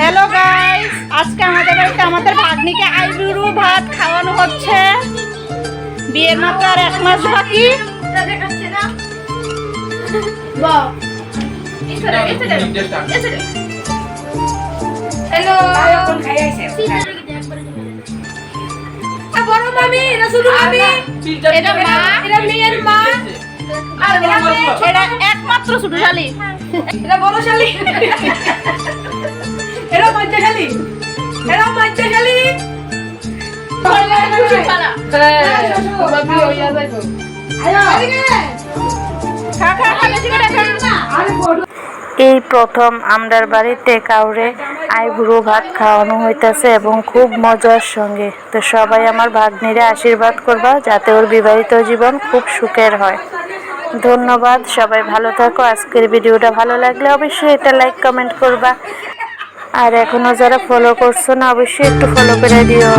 Hello guys আজকে আমাদের বাড়িতে আমাদের ভাগ্নিকে আইবুড়ু ভাত খাওয়ানো হচ্ছে। বিয়ের মাত্র আর এক মাস বাকি। হ্যালো বড় মামি এটা শুধু মামি। এটা মা। এটা মেয়ের একমাত্র ছোট শালি। এটা বড় শালি। এটা মধ্যে শালি। এটা মধ্যে শালি। এই প্রথম আমরার বাড়িতে কাউরে আইবুড়ো ভাত খাওয়ানো হইতাছে এবং খুব মজার সঙ্গে। তো সবাই আমার ভাগ্নিরে আশীর্বাদ করবা যাতে ওর বিবাহিত জীবন খুব সুখের হয়। ধন্যবাদ, সবাই ভালো থাকো। আজকের ভিডিওটা ভালো লাগলে অবশ্যই এটা লাইক কমেন্ট করবা। আর এখনও যারা ফলো করছ না, অবশ্যই একটু ফলো করে দিও।